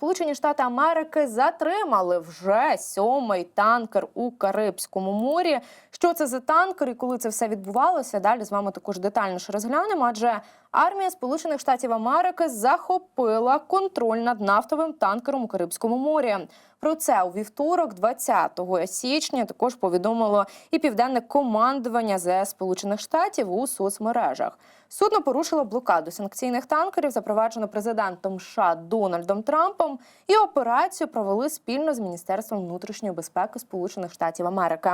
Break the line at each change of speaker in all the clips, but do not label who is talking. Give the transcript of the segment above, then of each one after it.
Сполучені Штати Америки затримали вже сьомий танкер у Карибському морі. Що це за танкер і коли це все відбувалося? Далі з вами також детальніше розглянемо. Адже армія Сполучених Штатів Америки захопила контроль над нафтовим танкером у Карибському морі. Про це у вівторок, 20 січня, також повідомило і південне командування ЗС Сполучених Штатів у соцмережах. Судно порушило блокаду санкційних танкерів, запроваджену президентом США Дональдом Трампом, і операцію провели спільно з Міністерством внутрішньої безпеки Сполучених Штатів Америки.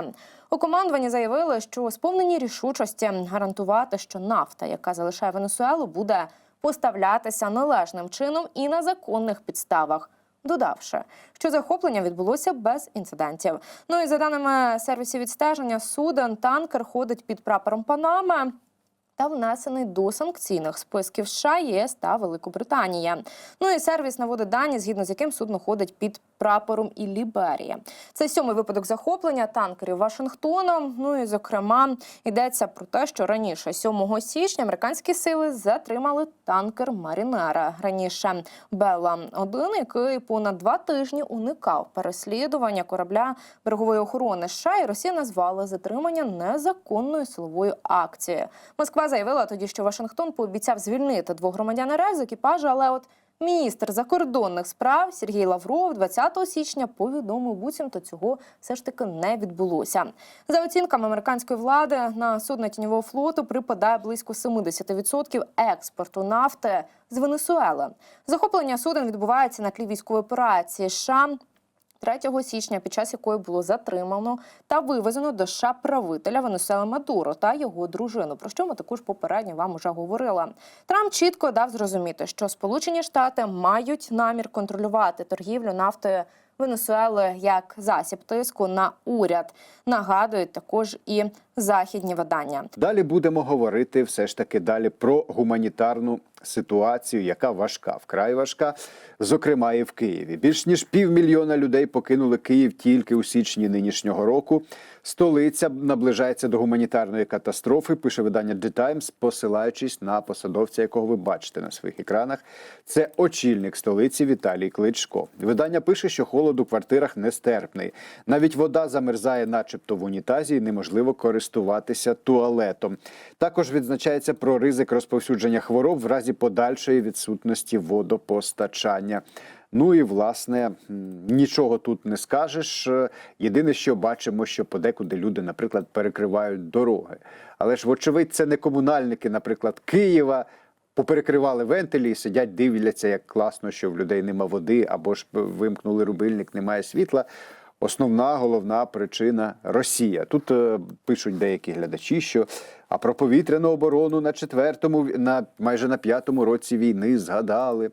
У командуванні заявили, що сповнені рішучості гарантувати, що нафта, яка залишає Венесуелу, буде поставлятися належним чином і на законних підставах. Додавши, що захоплення відбулося без інцидентів. Ну і за даними сервісів відстеження, суден танкер ходить під прапором Панами та внесений до санкційних списків США, ЄС та Великобританії. Ну і сервіс наводить дані, згідно з яким судно ходить під прапором і Ліберії. Це сьомий випадок захоплення танкерів Вашингтоном. Ну і зокрема йдеться про те, що раніше, 7 січня, американські сили затримали танкер Марінера. Раніше Белла 1 який понад два тижні уникав переслідування корабля берегової охорони США, і Росія назвала затримання незаконною силовою акцією. Москва заявила тоді, що Вашингтон пообіцяв звільнити двох громадян РФ з екіпажу, але от Міністр закордонних справ Сергій Лавров 20 січня повідомив буцімто цього все ж таки не відбулося. За оцінками американської влади на судна тіньового флоту припадає близько 70% експорту нафти з Венесуели. Захоплення суден відбувається на тлі військової операції. США 3 січня, під час якої було затримано та вивезено до США правителя Венесуели Мадуро та його дружину. Про що ми також попередньо вам уже говорила. Трамп чітко дав зрозуміти, що Сполучені Штати мають намір контролювати торгівлю нафтою Венесуели як засіб тиску на уряд. Нагадують також і західні видання.
Далі будемо говорити все ж таки далі про гуманітарну ситуацію, яка важка, вкрай важка, зокрема і в Києві. Більш ніж півмільйона людей покинули Київ тільки у січні нинішнього року. Столиця наближається до гуманітарної катастрофи. Пише видання The Times, посилаючись на посадовця, якого ви бачите на своїх екранах. Це очільник столиці Віталій Кличко. Видання пише, що холод у квартирах нестерпний. Навіть вода замерзає, начебто в унітазі, і неможливо користуватися туалетом. Також відзначається про ризик розповсюдження хвороб в разі подальшої відсутності водопостачання. Ну і власне нічого тут не скажеш. Єдине, що бачимо, що подекуди люди, наприклад, перекривають дороги. Але ж, вочевидь, це не комунальники, наприклад, Києва. Поперекривали вентилі і сидять, дивляться, як класно, що в людей нема води, або ж вимкнули рубильник, немає світла. Основна головна причина Росія. Тут е, пишуть деякі глядачі, що а про повітряну оборону на четвертому, на майже на п'ятому році війни згадали.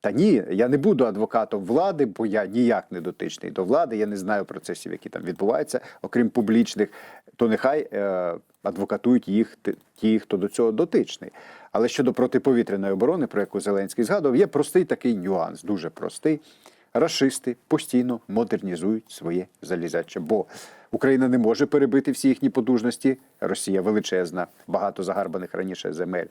Та ні, я не буду адвокатом влади, бо я ніяк не дотичний до влади. Я не знаю процесів, які там відбуваються, окрім публічних. То нехай е, адвокатують їх ті, хто до цього дотичний. Але щодо протиповітряної оборони, про яку Зеленський згадував, є простий такий нюанс, дуже простий. Рашисти постійно модернізують своє залізяче, бо Україна не може перебити всі їхні потужності. Росія величезна, багато загарбаних раніше земель.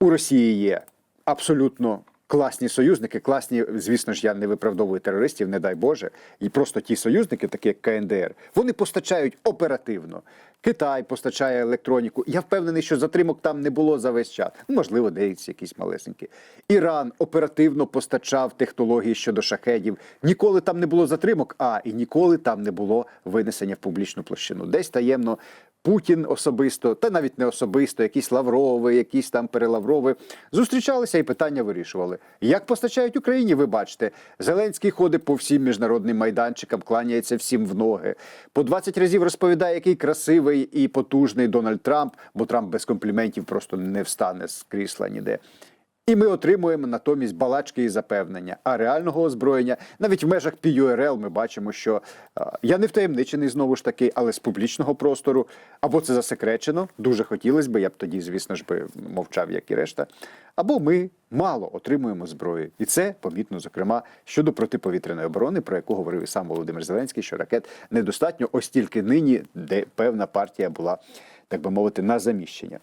У Росії є абсолютно класні союзники. Класні, звісно ж, я не виправдовую терористів, не дай Боже. І просто ті союзники, такі як КНДР, вони постачають оперативно. Китай постачає електроніку. Я впевнений, що затримок там не було за весь час. Ну, можливо, деякі якісь малесенькі. Іран оперативно постачав технології щодо шахедів. Ніколи там не було затримок, а і ніколи там не було винесення в публічну площину. Десь таємно Путін особисто, та навіть не особисто, якісь Лаврови, якісь там перелаврови, зустрічалися і питання вирішували. Як постачають Україні, ви бачите, Зеленський ходить по всім міжнародним майданчикам, кланяється всім в ноги. По 20 разів розповідає, який красивий і потужний Дональд Трамп, бо Трамп без компліментів просто не встане з крісла ніде. І ми отримуємо натомість балачки і запевнення. А реального озброєння навіть в межах PURL ми бачимо, що я не втаємничений знову ж таки, але з публічного простору або це засекречено. Дуже хотілося б, я б тоді, звісно ж, би мовчав, як і решта. Або ми мало отримуємо зброї, і це помітно, зокрема, щодо протиповітряної оборони, про яку говорив і сам Володимир Зеленський, що ракет недостатньо, ось тільки нині, де певна партія була, так би мовити, на заміщення.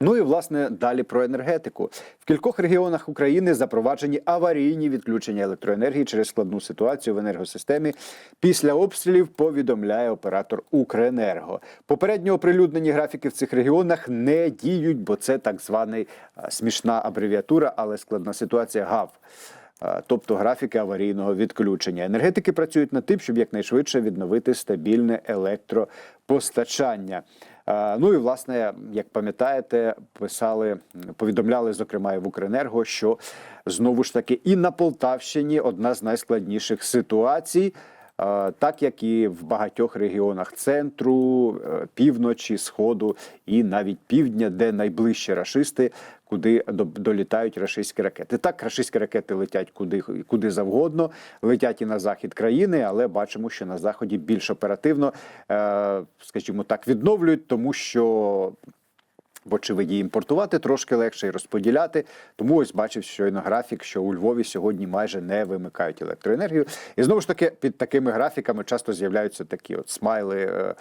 Ну і власне далі про енергетику. В кількох регіонах України запроваджені аварійні відключення електроенергії через складну ситуацію в енергосистемі. Після обстрілів повідомляє оператор Укренерго. Попередньо оприлюднені графіки в цих регіонах не діють, бо це так званий смішна абревіатура, але складна ситуація ГАВ. Тобто графіки аварійного відключення. Енергетики працюють над тим, щоб якнайшвидше відновити стабільне електропостачання. Е, Ну і власне, як пам'ятаєте, писали, повідомляли, зокрема, і в Укренерго, що знову ж таки і на Полтавщині одна з найскладніших ситуацій. Е, Так як і в багатьох регіонах центру, е, півночі, сходу і навіть півдня, де найближчі рашисти, куди до- долітають рашистські ракети. Так, рашистські ракети летять куди, куди завгодно, летять і на захід країни, але бачимо, що на заході більш оперативно, е, скажімо так, відновлюють, тому що. Вочевиді, імпортувати трошки легше і розподіляти. Тому ось бачив щойно графік, що у Львові сьогодні майже не вимикають електроенергію. І знову ж таки, під такими графіками часто з'являються такі от смайли, е,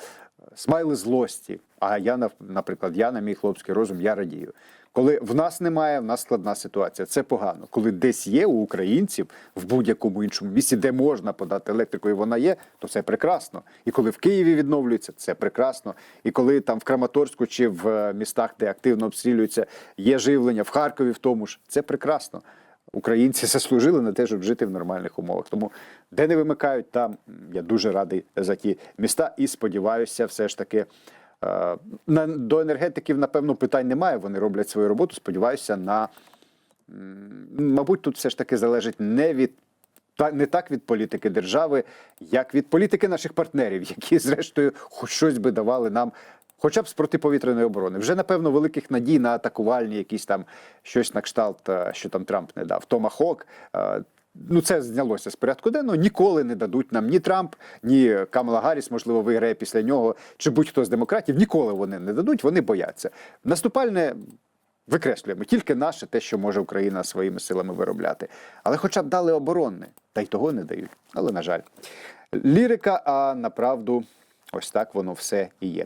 смайли злості. А я, наприклад, я на мій хлопський розум, я радію. Коли в нас немає, в нас складна ситуація. Це погано. Коли десь є у українців в будь-якому іншому місці, де можна подати електрику, і вона є, то це прекрасно. І коли в Києві відновлюється, це прекрасно. І коли там в Краматорську чи в е, містах, де активно обстрілюються, є живлення, в Харкові в тому ж, це прекрасно. Українці заслужили на те, щоб жити в нормальних умовах. Тому де не вимикають, там я дуже радий за ті міста і сподіваюся, все ж таки. Е, до енергетиків, напевно, питань немає. Вони роблять свою роботу. Сподіваюся, на мабуть, тут все ж таки залежить не від не так від політики держави, як від політики наших партнерів, які, зрештою, хоч щось би давали нам. Хоча б з протиповітряної оборони. Вже, напевно, великих надій на атакувальні якісь там щось на кшталт, е, що там Трамп не дав. Томахок. Ну, це знялося з порядку денного. Ніколи не дадуть нам ні Трамп, ні Камала Гарріс, можливо, виграє після нього, чи будь-хто з демократів. Ніколи вони не дадуть, вони бояться. Наступальне викреслюємо тільки наше, те, що може Україна своїми силами виробляти. Але хоча б дали оборонне, та й того не дають. Але на жаль, лірика, а направду ось так воно все і є.